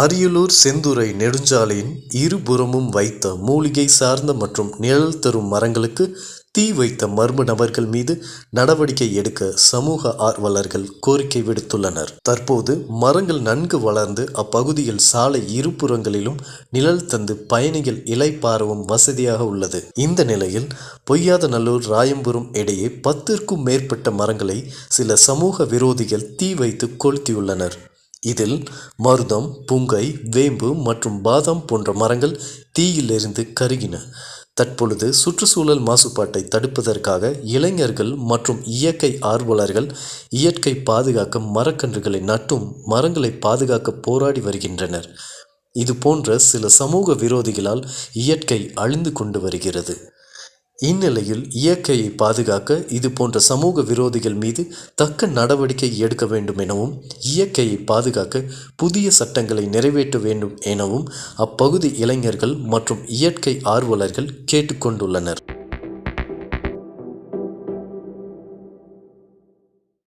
அரியலூர் செந்துறை நெடுஞ்சாலையின் இருபுறமும் வைத்த மூலிகை சார்ந்த மற்றும் நிழல் தரும் மரங்களுக்கு தீ வைத்த மர்ம நபர்கள் மீது நடவடிக்கை எடுக்க சமூக ஆர்வலர்கள் கோரிக்கை விடுத்துள்ளனர். தற்போது மரங்கள் நன்கு வளர்ந்து அப்பகுதியில் சாலை இருபுறங்களிலும் நிழல் தந்து பயணிகள் இளைப்பாறவும் வசதியாக உள்ளது. இந்த நிலையில் பொய்யாதநல்லூர் ராயம்புரம் இடையே பத்திற்கும் மேற்பட்ட மரங்களை சில சமூக விரோதிகள் தீ வைத்து கொளுத்தியுள்ளனர். இதில் மருதம் புங்கை வேம்பு மற்றும் பாதாம் போன்ற மரங்கள் தீயிலிருந்து கருகின. தற்பொழுது சுற்றுச்சூழல் மாசுபாட்டை தடுப்பதற்காக இளைஞர்கள் மற்றும் இயற்கை ஆர்வலர்கள் இயற்கை பாதுகாக்க மரக்கன்றுகளை நட்டும் மரங்களை பாதுகாக்க போராடி வருகின்றனர். இது போன்ற சில சமூக விரோதிகளால் இயற்கை அழிந்து கொண்டு வருகிறது. இந்நிலையில் இயற்கையை பாதுகாக்க இதுபோன்ற சமூக விரோதிகள் மீது தக்க நடவடிக்கை எடுக்க வேண்டும் எனவும் இயற்கையை பாதுகாக்க புதிய சட்டங்களை நிறைவேற்ற வேண்டும் எனவும் அப்பகுதி இளைஞர்கள் மற்றும் இயற்கை ஆர்வலர்கள் கேட்டுக்கொண்டுள்ளனர்.